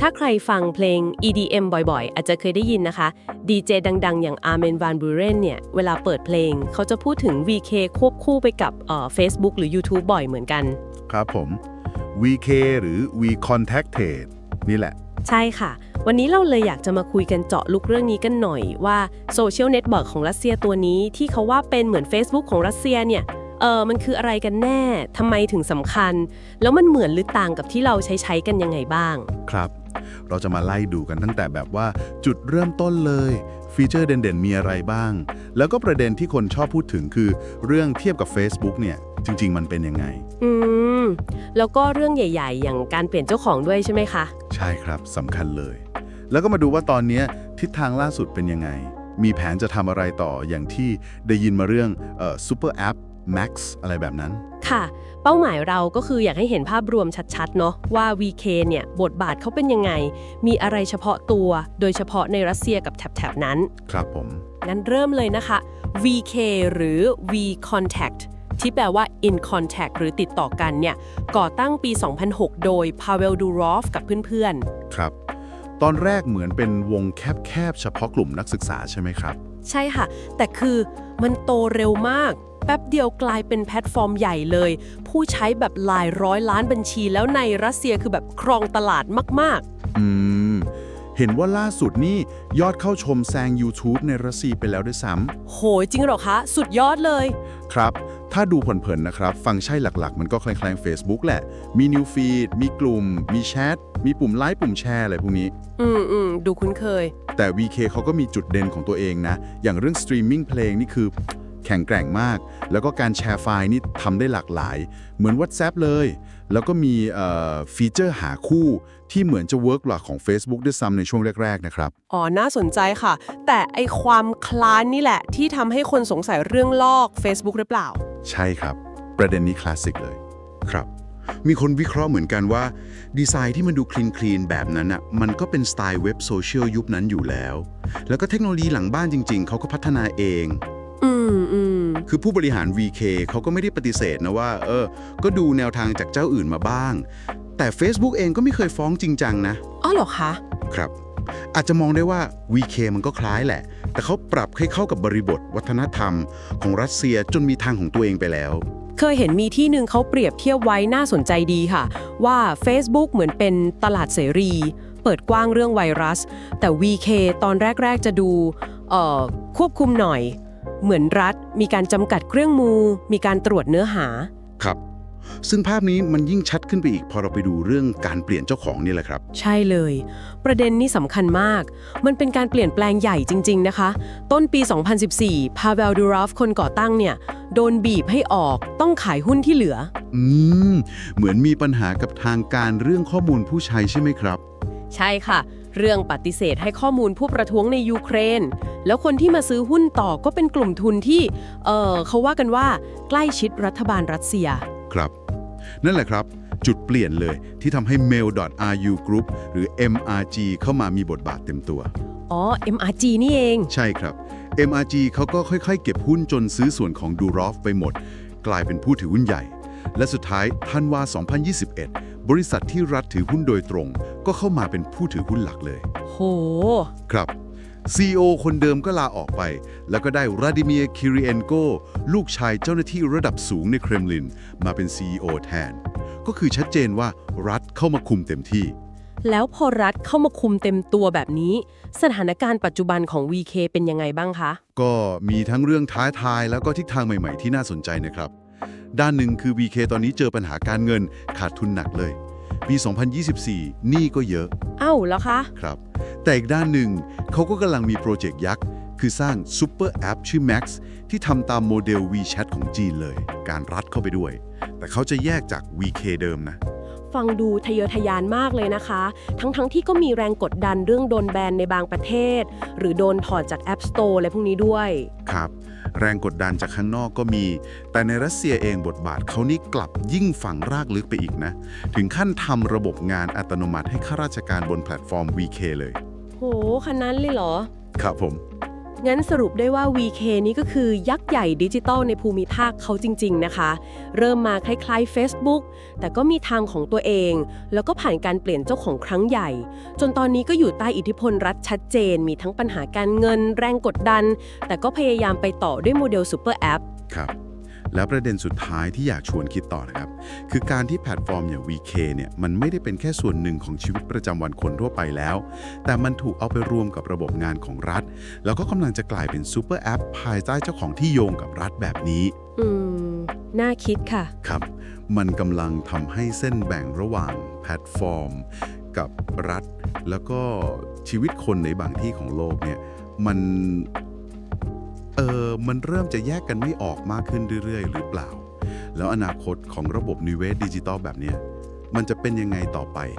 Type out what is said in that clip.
ถ้าใครฟังเพลง EDM บ่อยๆ อาจจะเคยได้ยินนะคะ ดีเจดังๆ อย่างอาร์เมนวานบูเรนเนี่ย เวลาเปิดเพลง เขาจะพูดถึง VK ควบคู่ไปกับเอ่อ Facebook หรือ YouTube บ่อยเหมือนกัน ครับผม VK หรือ V Contacted นี่แหละ ใช่ค่ะ วันนี้เราเลยอยากจะมาคุยกันเจาะลึกเรื่องนี้กันหน่อยว่าโซเชียลเน็ตเวิร์กของรัสเซียตัวนี้ที่เขาว่าเป็นเหมือน Facebook ของรัสเซียเนี่ยเออมันคืออะไรกันแน่ทำไมถึงสำคัญ แล้วมันเหมือนหรือต่างกับที่เราใช้ใช้ๆกันยังไงบ้าง ครับ เราจะมาไล่ดูกันตั้งแต่แบบว่าจุดเริ่มต้นเลย ฟีเจอร์เด่นๆ มีอะไรบ้าง แล้วก็ประเด็นที่คนชอบพูดถึงคือ เรื่องเทียบกับ Facebook เนี่ย จริง ๆ มันเป็นยังไง อืม แล้วก็เรื่องใหญ่ ๆ อย่างการเปลี่ยนเจ้าของด้วยใช่ไหมคะ ใช่ครับสำคัญเลย แล้วก็มาดูว่าตอนเนี้ยทิศทางล่าสุดเป็นยังไง มีแผนจะทำอะไรต่ออย่างที่ได้ยินมาเรื่องเอ่อ Super App Max อะไรแบบนั้น ค่ะ เป้าหมายเราก็คืออยากให้เห็นภาพรวมชัดๆ เนาะว่า VK เนี่ย บทบาทเขาเป็นยังไง มีอะไรเฉพาะตัว โดยเฉพาะในรัสเซียกับแถบๆ นั้น ครับผม งั้นเริ่มเลยนะคะ VK หรือ V Contact ที่แปลว่า in contact หรือติดต่อกันเนี่ย ก่อตั้งปี 2006 โดย Pavel Durov กับเพื่อนครับ ตอนแรกเหมือนเป็นวงแคบๆ เฉพาะกลุ่มนักศึกษาใช่ไหมครับๆ ใช่ค่ะ แต่คือมันโตเร็วมาก แป๊บเดียวกลายเป็นแพลตฟอร์มใหญ่เลย ผู้ใช้แบบหลายร้อยล้านบัญชี แล้วในรัสเซียคือแบบครองตลาดมาก อืม เห็นว่าล่าสุดนี่ยอดเข้าชมแซง YouTube ในรัสเซียไปแล้วด้วยซ้ๆโหยจริงเหรอคะ สุดยอดเลยำครับ ถ้าดูเผินๆนะครับ ฟังก์ชันหลักๆ มันก็คล้ายๆ Facebook แหละ มี New Feed มีกลุ่ม มีแชท มีปุ่มไลค์ปุ่มแชร์อะไรพวกนี้ อืมอืมดูคุ้นเคย แต่ VK เขาก็มีจุดเด่นของตัวเองนะ อย่างเรื่องสตรีมมิ่งเพลงนี่คือแข็งแกร่งมาก แล้วก็การแชร์ไฟล์นี่ทำได้หลากหลาย เหมือน WhatsApp เลย แล้วก็มีเอ่อฟีเจอร์หาคู่ที่เหมือนจะเวิร์กหลักของ Facebook ด้วยซ้ำในช่วงแรก ๆ นะครับ อ๋อ น่าสนใจค่ะ แต่ไอความคล้านนี่แหละ ที่ทำให้คนสงสัยเรื่องลอก Facebook หรือเปล่า ใช่ครับ ประเด็นนี้คลาสสิกเลย ครับ มีคนวิเคราะห์เหมือนกันว่า ดีไซน์ที่มันดูคลีนคลีนๆแบบนั้นอะมันก็เป็นสไตล์เว็บโซเชียลยุคนั้นอยู่แล้ว แล้วก็เทคโนโลยีหลังบ้านจริง ๆ เขาก็พัฒนาเอง อืมอืมคือผู้บริหาร VK เขาก็ไม่ได้ปฏิเสธนะว่า เออ ก็ดูแนวทางจากเจ้าอื่นมาบ้าง แต่ Facebook เองก็ไม่เคยฟ้องจริงจังนะ อ๋อเหรอคะ ครับ อาจจะมองได้ว่า VK มันก็คล้ายแหละ แต่เขาปรับให้เข้ากับบริบทวัฒนธรรม ของรัสเซียจนมีทางของตัวเองไปแล้ว เคยเห็นมีที่หนึ่งเขาเปรียบเทียบไว้น่าสนใจดีค่ะ ว่า Facebook เหมือนเป็นตลาดเสรี เปิดกว้างเรื่องไวรัส แต่ VK ตอนแรก ๆ จะดูเอ่อควบคุมหน่อย เหมือนรัฐ มีการจำกัดเครื่องมือ มีการตรวจเนื้อหาครับ ซึ่งภาพนี้มันยิ่งชัดขึ้นไปอีก พอเราไปดูเรื่องการเปลี่ยนเจ้าของนี่แหละครับ ใช่เลย ประเด็นนี้สำคัญมาก มันเป็นการเปลี่ยนแปลงใหญ่จริง ๆ นะคะ ต้นปี 2014 พาเวลดูรอฟคนก่อตั้งเนี่ย โดนบีบให้ออกต้องขายหุ้นที่เหลือ อืม เหมือนมีปัญหากับทางการเรื่องข้อมูลผู้ใช้ใช่ไหมครับ ใช่ค่ะ เรื่องปฏิเสธให้ข้อมูลผู้ประท้วงในยูเครน แล้วคนที่มาซื้อหุ้นต่อก็เป็นกลุ่มทุนที่ เออเขาว่ากันว่าใกล้ชิดรัฐบาลรัสเซีย ครับ นั่นแหละครับ จุดเปลี่ยนเลยที่ทำให้ mail.ru group หรือ MRG เข้ามามีบทบาทเต็มตัว อ๋อ MRG นี่เอง ใช่ครับ MRG เขาก็ค่อยๆ เก็บหุ้นจนซื้อส่วนของดูรอฟไปหมด กลายเป็นผู้ถือหุ้นใหญ่ และสุดท้ายธันวา 2021 บริษัทที่รัฐถือหุ้นโดยตรง ก็เข้ามาเป็นผู้ถือหุ้นหลักเลย โห ครับ CEO คนเดิมก็ลาออกไป แล้วก็ได้ราดิเมียร์คิริเอนโกลูกชายเจ้าหน้าที่ระดับสูงในเครมลิน มาเป็น CEO แทน ก็คือชัดเจนว่ารัฐเข้ามาคุมเต็มที่ แล้วพอรัฐเข้ามาคุมเต็มตัวแบบนี้ สถานการณ์ปัจจุบันของ VK เป็นยังไงบ้างคะ ก็มีทั้งเรื่องท้าทายแล้วก็ทิศทางใหม่ ๆ ที่น่าสนใจนะครับ ด้านหนึ่งคือ VK ตอนนี้เจอปัญหาการเงินขาดทุนหนักเลย ปี 2024หนี้ก็เยอะ เอ้าแล้วคะ ครับ แต่อีกด้านหนึ่งเขาก็กำลังมีโปรเจกต์ยักษ์ คือสร้างซูเปอร์แอปชื่อ Max ที่ทำตามโมเดล WeChat ของจีนเลย การรัดเข้าไปด้วย แต่เขาจะแยกจาก VK เดิมนะ ฟังดูทะเยอทะยานมากเลยนะคะ ทั้งๆทที่ก็มีแรงกดดันเรื่องโดนแบนในบางประเทศ หรือโดนถอดจาก App Store อะไรพวกนี้ด้วย ครับ แรงกดดันจากข้างนอกก็มี แต่ในรัสเซียเองบทบาทเขานี่กลับยิ่งฝังรากลึกไปอีกนะ ถึงขั้นทำระบบงานอัตโนมัติให้ข้าราชการบนแพลตฟอร์ม VK เลย โหขนาดนั้นเลยเหรอ ครับผม งั้นสรุปได้ว่า VK นี้ก็คือยักษ์ใหญ่ดิจิตอลในภูมิภาคเขาจริง ๆ นะคะ เริ่มมาคล้ายๆ Facebook แต่ก็มีทางของตัวเอง แล้วก็ผ่านการเปลี่ยนเจ้าของครั้งใหญ่ จนตอนนี้ก็อยู่ใต้อิทธิพลรัฐชัดเจน มีทั้งปัญหาการเงิน แรงกดดัน แต่ก็พยายามไปต่อด้วยโมเดลซูเปอร์แอปครับ แล้วประเด็นสุดท้ายที่อยากชวนคิดต่อนะครับ คือการที่แพลตฟอร์มอย่าง VK เนี่ยมันไม่ได้เป็นแค่ส่วนหนึ่งของชีวิตประจำวันคนทั่วไปแล้ว แต่มันถูกเอาไปรวมกับระบบงานของรัฐ แล้วก็กำลังจะกลายเป็นซูเปอร์แอปภายใต้เจ้าของที่โยงกับรัฐแบบนี้ อืม น่าคิดค่ะ ครับ มันกำลังทำให้เส้นแบ่งระหว่างแพลตฟอร์ม กับรัฐ แล้วก็ชีวิตคนในบางที่ของโลกเนี่ยมัน เออมันเริ่มจะแยกกันไม่ออกมากขึ้นเรื่อยๆ หรือเปล่า แล้วอนาคตของระบบนิเวศดิจิตอลแบบเนี้ยมันจะเป็นยังไงต่อไป